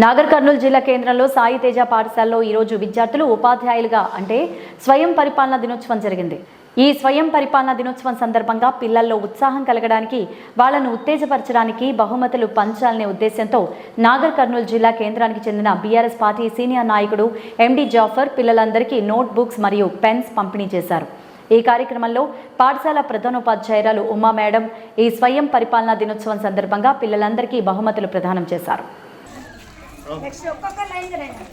నాగర్ కర్నూలు జిల్లా కేంద్రంలో సాయి తేజ పాఠశాలలో ఈరోజు విద్యార్థులు ఉపాధ్యాయులుగా అంటే స్వయం పరిపాలన దినోత్సవం జరిగింది. ఈ స్వయం పరిపాలన దినోత్సవం సందర్భంగా పిల్లల్లో ఉత్సాహం కలగడానికి వాళ్ళను ఉత్తేజపరచడానికి బహుమతులు పంచాలనే ఉద్దేశంతో నాగర్ కర్నూలు జిల్లా కేంద్రానికి చెందిన బీఆర్ఎస్ పార్టీ సీనియర్ నాయకుడు ఎండి జాఫర్ పిల్లలందరికీ నోట్ బుక్స్ మరియు పెన్స్ పంపిణీ చేశారు. ఈ కార్యక్రమంలో పాఠశాల ప్రధానోపాధ్యాయురాలు ఉమా మేడం ఈ స్వయం పరిపాలన దినోత్సవం సందర్భంగా పిల్లలందరికీ బహుమతులు ప్రదానం చేశారు. నెక్స్ట్ ఒక్కొక్క లైన్ రండి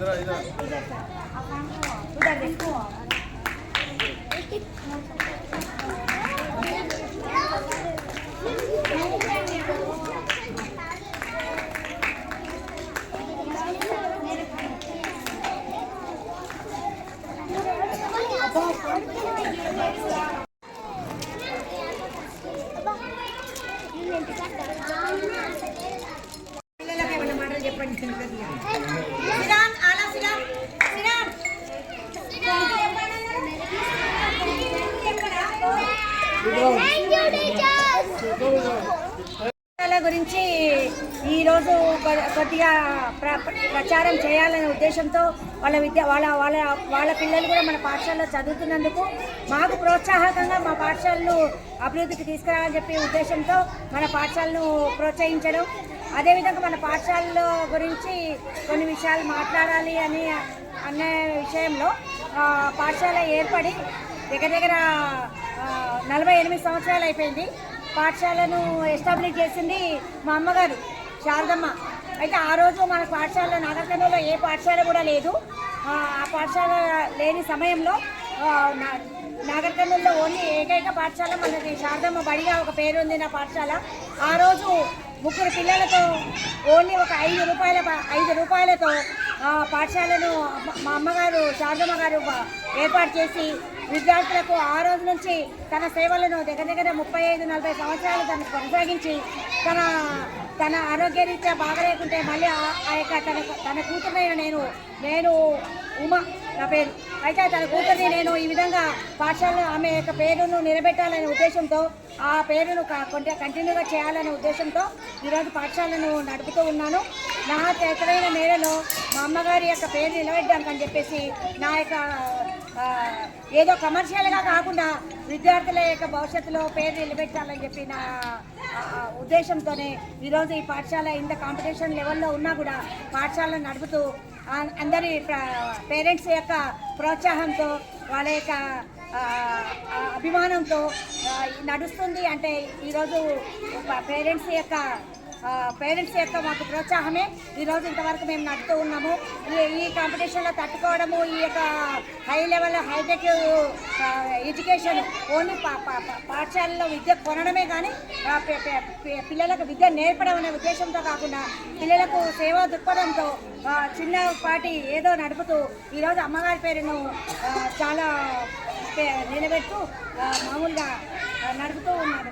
లైన్ లో उधर देखो పిల్లలకి ఏమైనా మాటలు చెప్పండి పిల్లల గురించి ఈరోజు కొద్దిగా ప్ర- ప్రచారం చేయాలనే ఉద్దేశంతో వాళ్ళ విద్య వాళ్ళ వాళ్ళ వాళ్ళ పిల్లలు కూడా మన పాఠశాలలో చదువుతున్నందుకు మాకు ప్రోత్సాహకంగా మా పాఠశాలను అభివృద్ధికి తీసుకురావాలని చెప్పే ఉద్దేశంతో మన పాఠశాలను ప్రోత్సహించడం. అదేవిధంగా మన పాఠశాలలో గురించి కొన్ని విషయాలు మాట్లాడాలి అని అనే విషయంలో పాఠశాల ఏర్పడి దగ్గర దగ్గర నలభై ఎనిమిది సంవత్సరాలు అయిపోయింది. పాఠశాలను ఎస్టాబ్లిష్ చేసింది మా అమ్మగారు శారదమ్మ. అయితే ఆ రోజు మన పాఠశాల నాగర్కర్నూలులో ఏ పాఠశాల కూడా లేదు. ఆ పాఠశాల లేని సమయంలో నాగర్ కర్నూలులో ఓన్లీ ఏకైక పాఠశాల మనకి శారదమ్మ బడిగా ఒక పేరు ఉంది నా పాఠశాల. ఆ రోజు ముగ్గురు పిల్లలతో ఓన్లీ ఒక ఐదు రూపాయల ఐదు రూపాయలతో ఆ పాఠశాలను మా అమ్మగారు శారదమ్మ గారు ఏర్పాటు చేసి విద్యార్థులకు ఆ రోజు నుంచి తన సేవలను దగ్గర దగ్గర ముప్పై ఐదు నలభై సంవత్సరాలు తను కొనసాగించి తన తన ఆరోగ్యరీత్యా బాగలేకుంటే మళ్ళీ ఆ- ఆ యొక్క తన తన కూతురునైన నేను నేను ఉమ నా పేరు. అయితే తన కూతుర్ని నేను ఈ విధంగా పాఠశాలలో ఆమె యొక్క పేరును నిలబెట్టాలనే ఉద్దేశంతో ఆ పేరును కంటిన్యూగా చేయాలనే ఉద్దేశంతో ఈరోజు పాఠశాలను నడుపుతూ ఉన్నాను. నా చేతనైన మేరలో మా అమ్మగారి యొక్క పేరు నిలబెట్టడానికి అని చెప్పేసి నా యొక్క ఏదో కమర్షియల్గా కాకుండా విద్యార్థుల యొక్క భవిష్యత్తులో పేరు నిలబెట్టాలని చెప్పి నా ఉద్దేశంతోనే ఈరోజు ఈ పాఠశాల ఇంత కాంపిటీషన్ లెవెల్లో ఉన్నా కూడా పాఠశాలను నడుపుతూ అందరి పేరెంట్స్ యొక్క ప్రోత్సాహంతో వాళ్ళ యొక్క అభిమానంతో నడుస్తుంది అంటే ఈరోజు పేరెంట్స్ యొక్క పేరెంట్స్ యొక్క మాకు ప్రోత్సాహమే. ఈరోజు ఇంతవరకు మేము నడుతూ ఉన్నాము. ఈ కాంపిటీషన్లో తట్టుకోవడము ఈ యొక్క high level hi tech education only పా- పా- పాఠశాలలో విద్య కొనడమే కానీ పిల్లలకు విద్య నేర్పడం అనే ఉద్దేశంతో కాకుండా పిల్లలకు సేవా దృక్పథంతో చిన్నపాటి ఏదో నడుపుతూ ఈరోజు అమ్మగారి పేరును చాలా పే- నిలబెడుతూ మామూలుగా నడుపుతూ ఉన్నారు.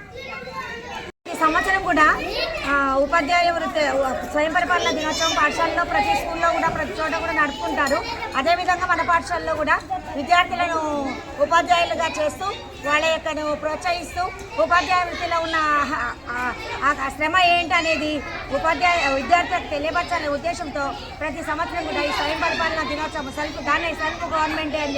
సంవత్సరం కూడా ఉపాధ్యాయ వృత్తి స్వయం పరిపాలన దినోత్సవం పాఠశాలలో ప్రతి స్కూల్లో కూడా ప్రతి చోట కూడా నడుపుకుంటారు. అదేవిధంగా మన పాఠశాలలో కూడా విద్యార్థులను ఉపాధ్యాయులుగా చేస్తూ వాళ్ళ యొక్కను ప్రోత్సహిస్తూ ఉపాధ్యాయ వృత్తిలో ఉన్న శ్రమ ఏంటి అనేది ఉపాధ్యాయ విద్యార్థులకు తెలియపరచాలనే ఉద్దేశంతో ప్రతి సంవత్సరం కూడా ఈ స్వయం పరిపాలన దినోత్సవం సెల్ఫ్ దాన్ని సెల్ఫ్ గవర్నమెంటే అని